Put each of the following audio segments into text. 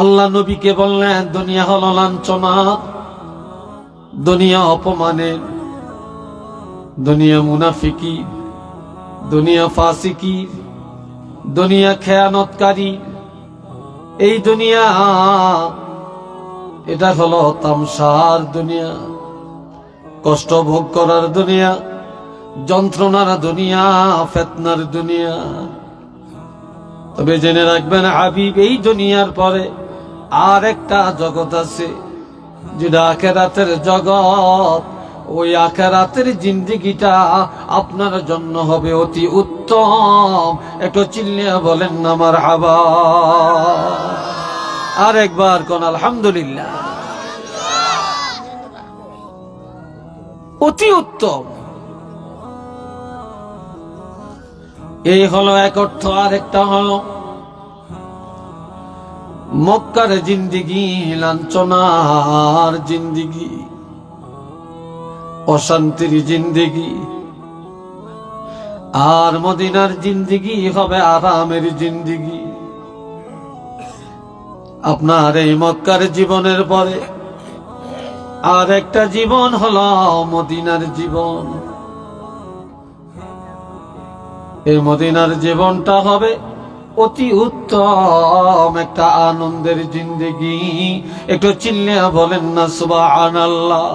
আল্লাহ নবীকে বললেন, দুনিয়া হল লাঞ্ছনা, দুনিয়া অপমানে, দুনিয়া মুনাফিকি, দুনিয়া ফাসিকি, দুনিয়া খেয়ানতকারী। এই দুনিয়া, এটা হলো তামসার দুনিয়া, কষ্ট ভোগ করার দুনিয়া, যন্ত্রণার দুনিয়া, ফেতনার দুনিয়া। তবে জেনে রাখবেন, হাবিব এই দুনিয়ার পরে আর একটা জগৎ আছে, যেটা আখেরাতের জগৎ। ওই আখেরাতের জিন্দিগিটা আপনার জন্য হবে অতি উত্তম। একটু চিল্লিয়া বলেন না আমার হাবা আর একবার কোন আলহামদুলিল্লাহ। অতি উত্তম। এই হলো এক অর্থ আর একটা হলো মক্কার জিন্দিগি, লাঞ্ছনার জিন্দিগি, অশান্তির জিন্দিগি। আর মদিনার জিন্দিগি হবে আরামের জিন্দিগি। আপনার এই মক্কার জীবনের পরে আর একটা জীবন হল মদিনার জীবন। এই মদিনার জীবনটা হবে অতি উত্তম একটা আনন্দের জিন্দগি একটু চিল্লিয়া বলেন না সুবাহ আল্লাহ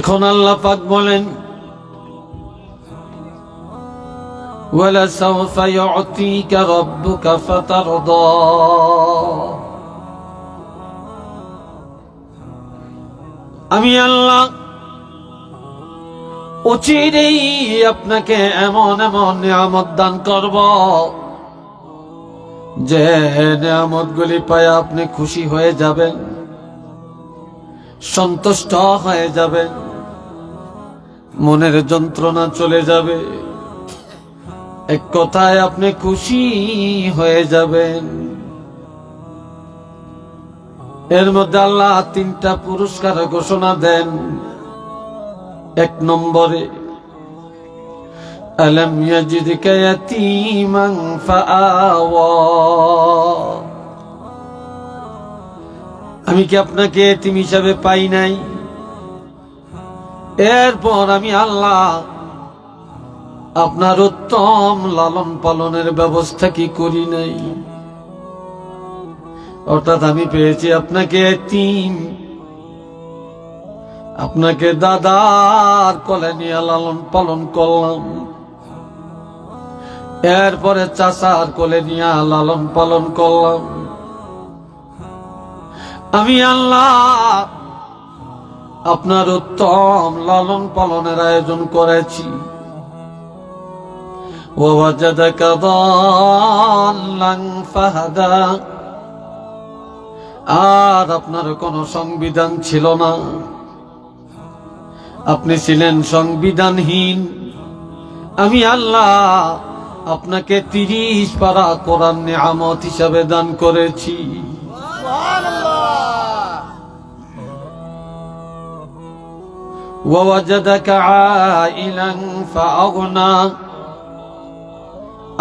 এখন আল্লাহ পাক বলেন ولسوف يعطيك ربك فترضى আমি আল্লাহ অচিরেই আপনাকে এমন এমন নিয়ামত দান করব যে নিয়ামত গুলি পায় আপনি খুশি হয়ে যাবেন, সন্তুষ্ট হয়ে যাবেন, মনের যন্ত্রণা চলে যাবে, এক কথায় আপনি খুশি হয়ে যাবেন। এর মধ্যে আল্লাহ তিনটা পুরস্কার ঘোষণা দেন। এক নম্বরে, আলম ইয়াজিদকা ইয়াতীমান ফাআওয়া? আমি কি আপনাকে এতিম হিসাবে পাই নাই? এরপর আমি আল্লাহ আপনার উত্তম লালন পালনের ব্যবস্থা কি করি নাই? অর্থাৎ আমি পেয়েছি আপনাকে এতিম আপনাকে দাদার কলে নিয়ে লালন পালন করলাম। এরপরে চাচার কোলে নিয়ে লালন পালন করলাম। আমি আল্লাহ আপনার উত্তম লালন পালনের আয়োজন করেছি। আর আপনার কোনো সংবিধান ছিল না। আপনি ছিলেন সংবিধানহীন। আমি আল্লাহ আপনাকে তিরিশ পারা কোরআন নিয়ামত হিসাবে দান করেছি।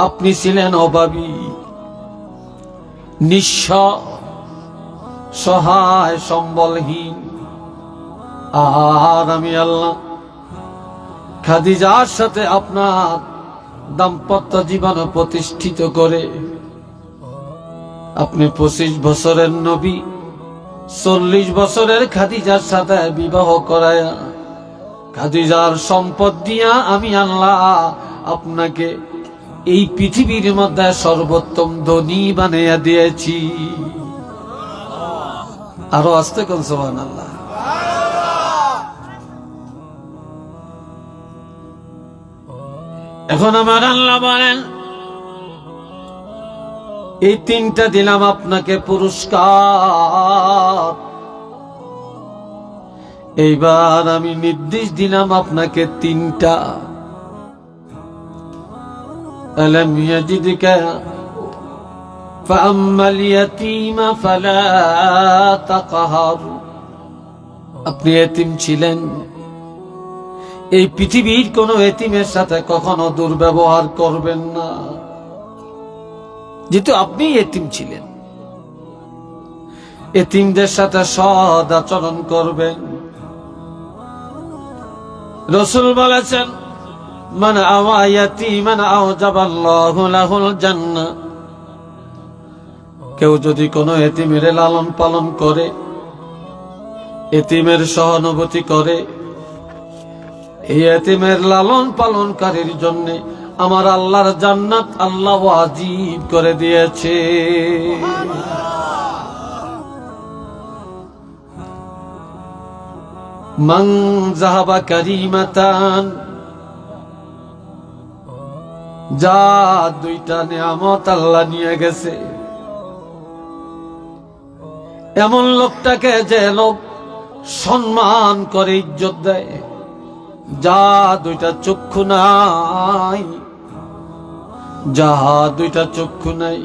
আপনি ছিলেন অভাবী নিঃস সহায়, সম্বলহীন। আর আমি আল্লাহ। খাদিজার সাথে আপনার দাম্পত্য জীবন প্রতিষ্ঠিত করে আপনি পঁচিশ বছরের নবী, চল্লিশ বছরের খাদিজার সাথে বিবাহ করায়া খাদিজার সম্পদ দিয়া আমি আল্লাহ আপনাকে এই পৃথিবীর মধ্যে সর্বোত্তম ধনী বানাইয়া দিয়েছি। আরও আসতে কোন সোহান আল্লাহ এখন আমার আল্লাহ বলেন এই তিনটা দিলাম আপনাকে পুরস্কার এইবার আমি নির্দেশ দিলাম আপনাকে তিনটা ألم يجدك فأما اليتيم فلا تقهر আপনি এতিম ছিলেন এই পৃথিবীর কোন এতিমের সাথে কখনো দুর্ব্যবহার করবেন না। যেহেতু আপনি এতিম ছিলেন, এতিমদের সাথে সদ আচরণ করবেন। রসুল বলেছেন মানে আওয়ায়াতি মানে আওজাবাল্লাহু লাহুল জান্নাহ। কেউ যদি কোনো এতিমের লালন পালন করে, এতিমের সহানুভূতি করে এই এতিমের লালন পালনকারীর জন্য আমার আল্লাহর জান্নাত আল্লাহ আজিব করে দিয়েছে। মং জাহাবা কারিমাতান, যা দুইটা নিয়ামত আল্লাহ নিয়ে গেছে। এমন লোকটাকে যে লোক সম্মান করে ইজ্জত দেয়। যা দুইটা চক্ষু নাই যাহা দুইটা চক্ষু নাই,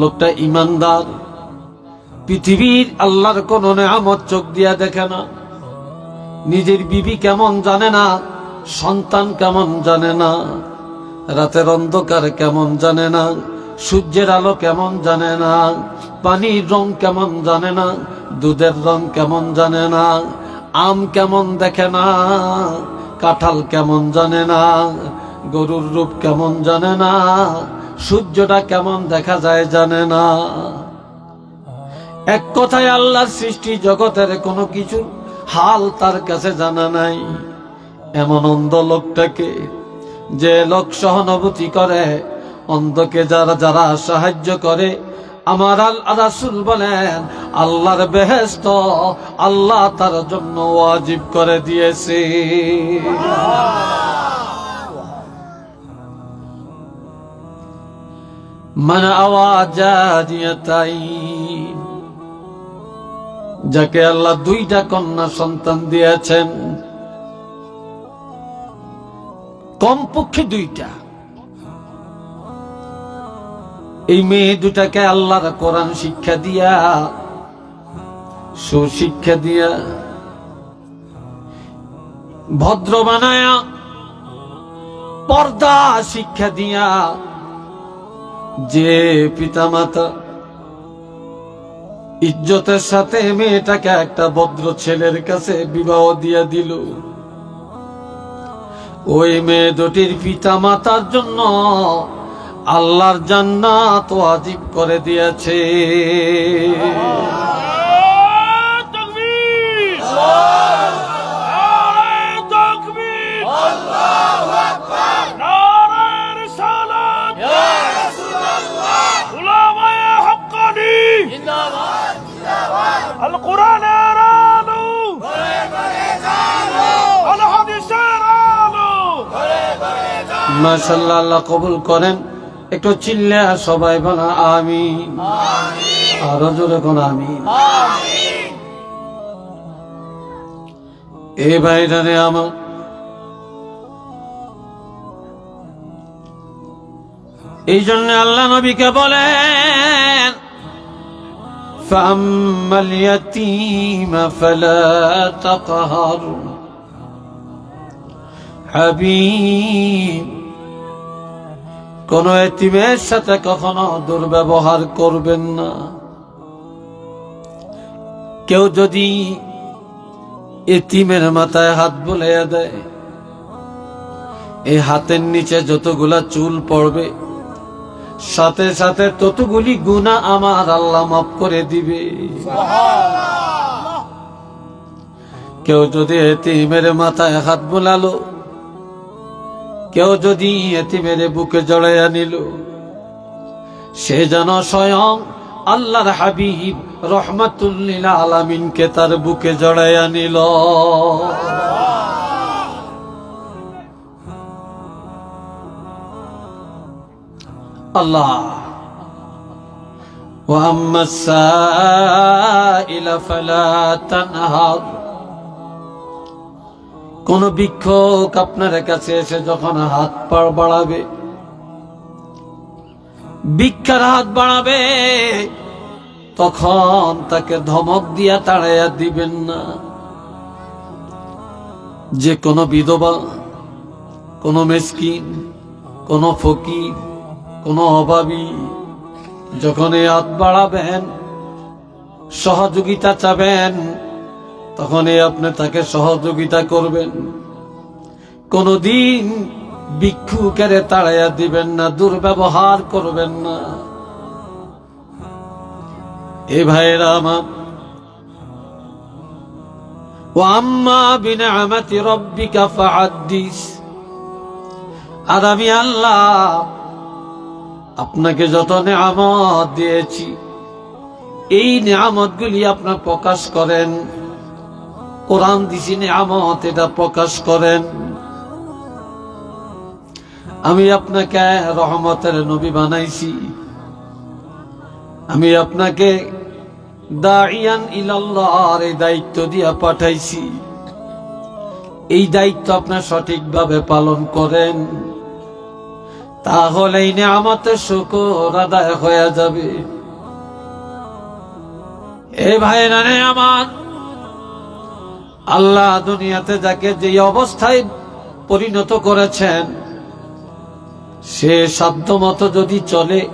লোকটা ইমানদার। পৃথিবীর আল্লাহর কোন নেয়ামত চোখ দিয়া দেখে না, নিজের বিবি কেমন জানে না, সন্তান কেমন জানে না, রাতের অন্ধকার কেমন জানে না, সূর্যের আলো কেমন জানে না, পানির রং কেমন জানে না, দুধের রং কেমন জানে না আম কেমন দেখে না, কাঁঠাল কেমন জানে না, গরুর রূপ কেমন জানে না, সূর্যটা কেমন দেখা যায় জানে না। এক কথায় আল্লাহর সৃষ্টি জগতের কোনো কিছু হাল তার কাছে জানা নাই। এমন অন্ধ লোকটাকে যে লোক সহানুভূতি করে, অন্ধকে যারা যারা সাহায্য করে আমার রাসূল বলেন, আল্লাহর বেহেস্ত আল্লাহ তার জন্য ওয়াজিব করে দিয়েছে। من আওয়াজাদিয়াতাইন যাকে আল্লাহ দুইটা কন্যা সন্তান দিয়েছেন, কমপক্ষে দুইটা। এই মেয়ে দুটাকে আল্লাহর কোরআন শিক্ষা দিয়া, সুশিক্ষা দিয়া, ভদ্র বানায়া, পর্দা শিক্ষা দিয়া, যে পিতামাতা ইজ্জতের সাথে মেয়েটাকে একটা ভদ্র ছেলের কাছে বিবাহ দিয়া দিল, ওই মেয়ে দুটির পিতা মাতার জন্য আল্লাহর জান্নাত ওয়াজিব করে দিয়েছে। মাশাল্লাহ আল্লাহ কবুল করেন। একটু চিল্লে আর সবাই বলা আমি আরো জোরে কোন আমি এ ভাইরারে আমার এই জন্য আল্লাহ নবীকে বলেন فأما اليتيم فلا تقهر হাবিব কোন এতিমের সাথে কখনো দুর্ব্যবহার করবেন না। কেউ যদি এতিমের মাথায় হাত বুলাইয়া দেয় এই হাতের নিচে যতগুলা চুল পড়বে সাথে সাথে ততগুলি গুণা আমার আল্লাহ মাফ করে দিবে। কেউ যদি এতিমের মাথায় হাত বুলালো কেউ যদি এতিমের বুকে জড়াইয়া নিল সে যেন স্বয়ং আল্লাহর হাবিব রহমাতুল্লিল আলামিনকে তার বুকে জড়াইয়া নিল আল্লাহ وأما السائل فلا تنهر কোন ভিক্ষুক আপনার কাছে এসে যখন হাত পাড় বাড়াবে, ভিক্ষার হাত বাড়াবে, তখন তাকে ধমক দিয়া তাড়াইয়া দিবেন না। যে কোনো বিধবা, কোনো মেসকিন, কোনো ফকির, কোনো অভাবী যখন হাত বাড়াবেন, সহযোগিতা চাবেন তখনই আপনি তাকে সহযোগিতা করবেন। কোনদিন ভিক্ষুকেরে তাড়াইয়া দিবেন না, দুর্ব্যবহার করবেন না। এ ভাইয়েরা আমার আর আমি আল্লাহ আপনাকে যত নিয়ামত দিয়েছি, এই নিয়ামতগুলি আপনার প্রকাশ করেন। কোরআন দিছি, নিয়ামত এটা প্রকাশ করেন। আমি আপনাকে রহমতের নবী বানাইছি। আমি আপনাকে দাইয়ান ইলাল্লাহর দায়িত্ব দিয়া পাঠাইছি। এই দায়িত্ব আপনার সঠিকভাবে পালন করেন। তাহলে এই নিয়ামতের শুকর আদায় হয়ে যাবে। এ ভাই রে আমার আল্লাহ দুনিয়াতে যাকে যে অবস্থায় পরিণত করেছেন, সে সাধ্য মতো যদি চলে,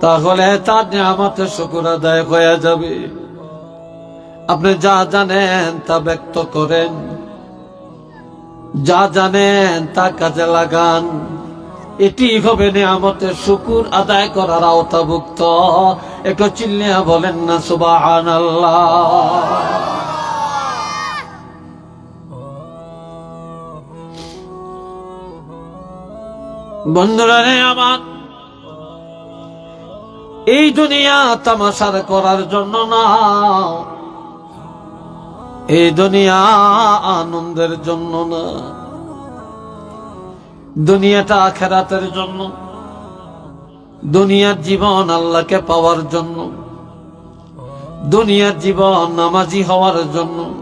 তাহলে তার নিয়ামতের শুকুর আদায় হয়ে যাবে। আপনি যা জানেন তা ব্যক্ত করেন। যা জানেন তা কাজে লাগান। এটি হবে নিয়ামতের শুকুর আদায় করার আওতাভুক্ত। একটু চিল্লিয়া বলেন না সুবাহান বন্ধুরা রে আমার, এই দুনিয়া তামাশার করার জন্য না, এই দুনিয়া আনন্দের জন্য না, দুনিয়াটা আখেরাতের জন্য। দুনিয়ার জীবন আল্লাহকে পাওয়ার জন্য। দুনিয়ার জীবন নামাজি হওয়ার জন্য।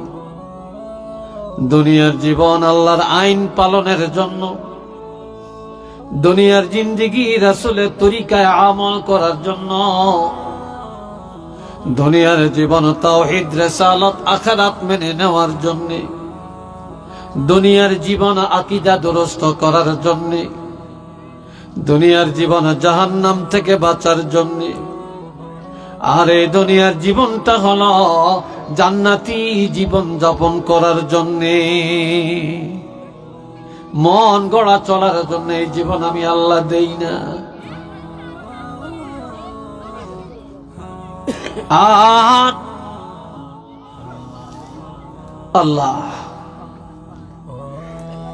দুনিয়ার জীবন আল্লাহর আইন পালনের জন্য। দুনিয়ার জিন্দিগি রাসুলের তরিকায় আমল করার জন্য। দুনিয়ার জীবন তাওহিদ, রেসালত, আখারাত মেনে নেওয়ার জন্য। দুনিয়ার জীবন আকিদা দুরস্ত করার জন্য। দুনিয়ার জীবন জাহান্নাম থেকে বাঁচার জন্য। আর এই দুনিয়ার জীবনটা হল জান্নাতি জীবন যাপন করার জন্যে। মন গড়া চলার জন্য এই জীবন আমি আল্লাহ দেই না। আল্লাহ।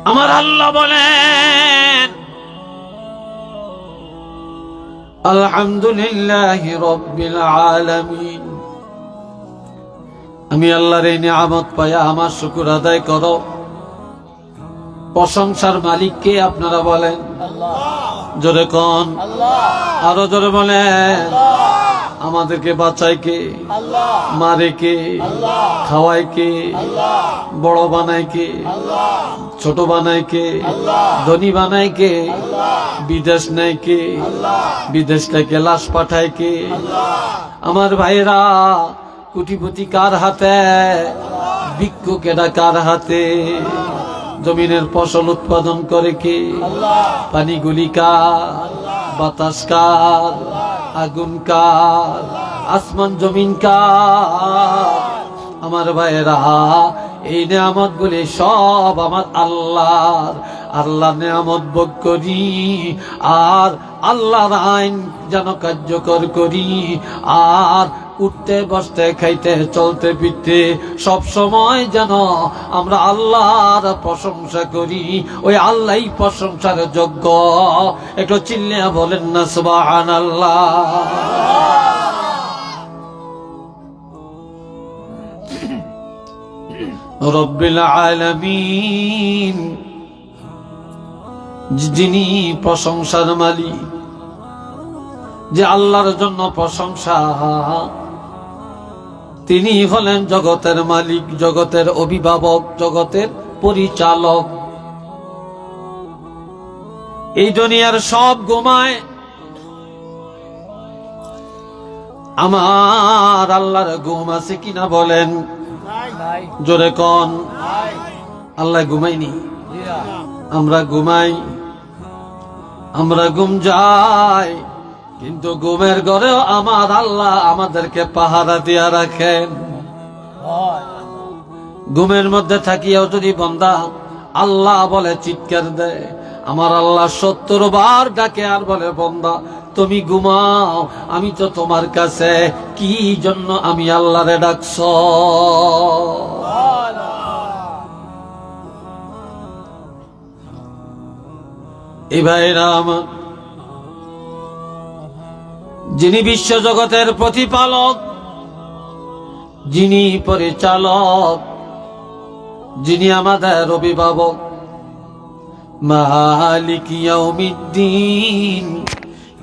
আমার আল্লাহ বলেন আলহামদুলিল্লাহ রব্বিল আলামিন। আমি আল্লাহর এই নিয়ামত পাইয়া আমার শুকুর আদায় করো। প্রশংসার মালিককে আপনারা বলেন? জোরে কন? আরও জোরে বলেন। আমাদেরকে বাঁচায় কে? মারে কে? খাওয়ায় কে? বড় বানায় কে? ছোট বানায় কে ধনী বানায় কে বিদেশ নেয় কে বিদেশ থেকে লাশ পাঠায় কে আমার ভাইরা কুটিপুটি কার হাতে? ভিক্ষু কেডা কার হাতে। জমিনের ফসল উৎপাদন করে কে? পানিগুলি কার? বাতাস কার? আগুন কার? আসমান জমিন কার? আমার ভাইয়েরা এই নিয়ামত গুলি সব আমার আল্লাহর। আল্লাহ নিয়ামত ভোগ করি, আর আল্লাহর আইন যেন কার্যকর করি, আর উঠতে, বসতে, খাইতে, চলতে, ফিরতে, সব সময় যেন আমরা আল্লাহর প্রশংসা করি। ওই আল্লাহই প্রশংসার যোগ্য। একটু চিল্লিয়া বলেন না সুবাহান আল্লাহ রব্বিল আলামিন, যিনি প্রশংসার মালিক, যে আল্লাহর জন্য প্রশংসা, তিনি হলেন জগতের মালিক, জগতের অভিভাবক, জগতের পরিচালক। এই দুনিয়ার সব ঘুমায় আমার আল্লাহর ঘুম আছে কিনা বলেন। জোরে কন, আল্লাহ ঘুমাইনি আমরা ঘুমাই, আমরা ঘুম যাই, কিন্তু ঘুমের ঘরেও আমার আল্লাহ আমাদেরকে পাহারা দিয়া রাখেন। ঘুমের মধ্যে থাকিয়াও যদি বন্দা আল্লাহ বলে চিৎকার দেয়, আমার আল্লাহ সত্তর বার ডাকে আর বলে, বন্দা তুমি ঘুমাও, আমি তো তোমার কাছে কি জন্য আমি আল্লাহরে ডাকছ? এ যিনি বিশ্বজগতের প্রতিপালক, যিনি পরিচালক, যিনি আমাদের অভিভাবক, মালিক ইয়াউমিদ্দিন।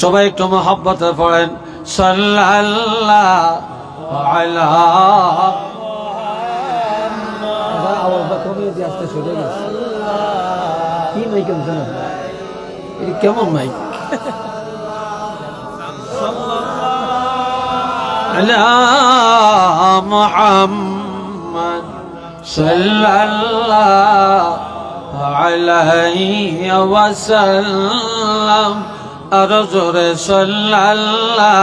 সবাই একটু মহব্বতে পড়েন সাল্লাল্লাহু আলা আওয়াজটা কমিয়ে দিয়ে আসতে শুরু গেছে কি মাইক জানো এটা কেমন মাইক على محمد صلى الله عليه وسلم আরও জোরে সাল্লাল্লাহ।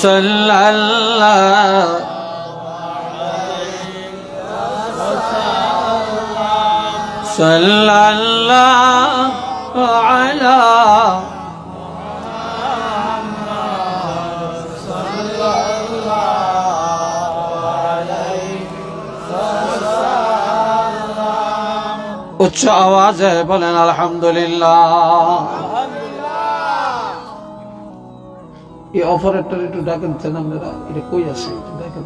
সাল্লাল্লাহ। সাল্লাল্লাহ আলা উচ্চ আওয়াজে বলেন আলহামদুলিল্লাহ। এই অপারেটর একটু ডাকেন তেন আপনারা এটা কই আছে? ডাকেন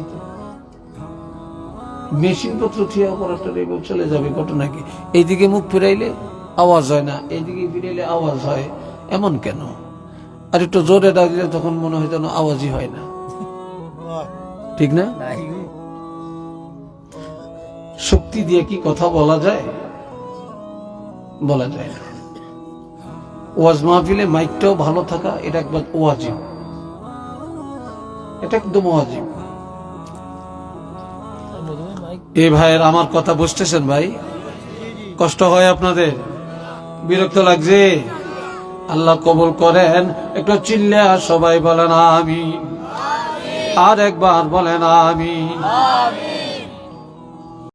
মেশিন পত্র থিয়ে অপারেটর এবার চলে যাবে ঘটনা কি? এইদিকে মুখ ফিরাইলে আওয়াজ হয় না এইদিকে ফিরাইলে আওয়াজ হয়। এমন কেন? আর একটু জোরে ডাকলে তখন মনে হয় যেন আওয়াজই হয় না। ঠিক না? শক্তি দিয়ে কি কথা বলা যায়? বলা যায়। ওয়াজ মাহফিলে মাইকটাও ভালো থাকা, এটা একবার ওয়াজিব। এটা একদম ওয়াজিব। এ ভাইয়ের আমার কথা বুঝতেছেন ভাই? কষ্ট হয় আপনাদের? বিরক্ত লাগছে? আল্লাহ কবুল করেন। একটু চিল্লে সবাই বলেন আমি আর একবার বলেন আমি